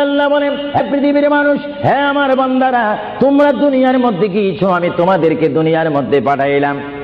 আল্লাহ বলেন পৃথিবীর মানুষ হ্যাঁ আমার বান্দারা, তোমরা দুনিয়ার মধ্যে গিয়েছো, আমি তোমাদেরকে দুনিয়ার মধ্যে পাঠাইলাম।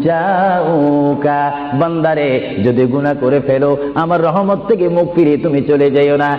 জাউকা বান্দারে, যদি গুনাহ করে ফেলো, আমার রহমত থেকে মুখ ফিরিয়ে তুমি চলে যাইও না।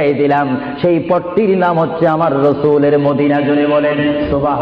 দিলাম। সেই পথটির নাম হচ্ছে আমার রসুলের মদিনা জুড়ে বলেন সুবাহ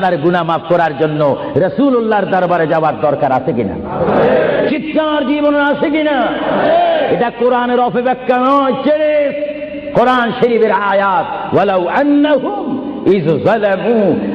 আপনার গুনা মাফ করার জন্য রসুল উল্লাহর দরবারে যাওয়ার দরকার আছে কিনা? চিৎকার জীবন আছে কিনা? এটা কোরআনের অপব্যাখ্যা নয়, ছেড়ে কোরআন শরীফের আয়াত ইজ যালামু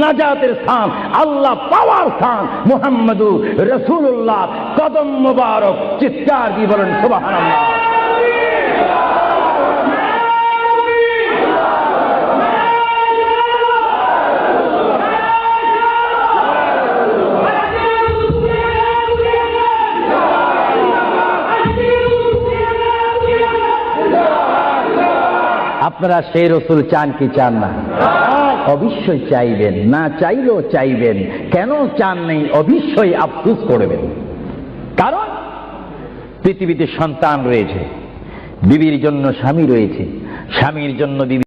নাজাতের স্থান আল্লাহ পাওয়ার স্থান মুহাম্মদুর রসুল্লাহ কদম মুবারক চিৎকার দিয়ে বলেন সুবহানাল্লাহ আপনারা সেই রসুল চান কি চান না অবশ্যই চাইবেন, না চাইলেও চাইবেন। কেন চান নেই, অবশ্যই আফসুস করবেন। কারণ পৃথিবীতে সন্তান রয়েছে, বিবির জন্য স্বামী রয়েছে, স্বামীর জন্য বিবি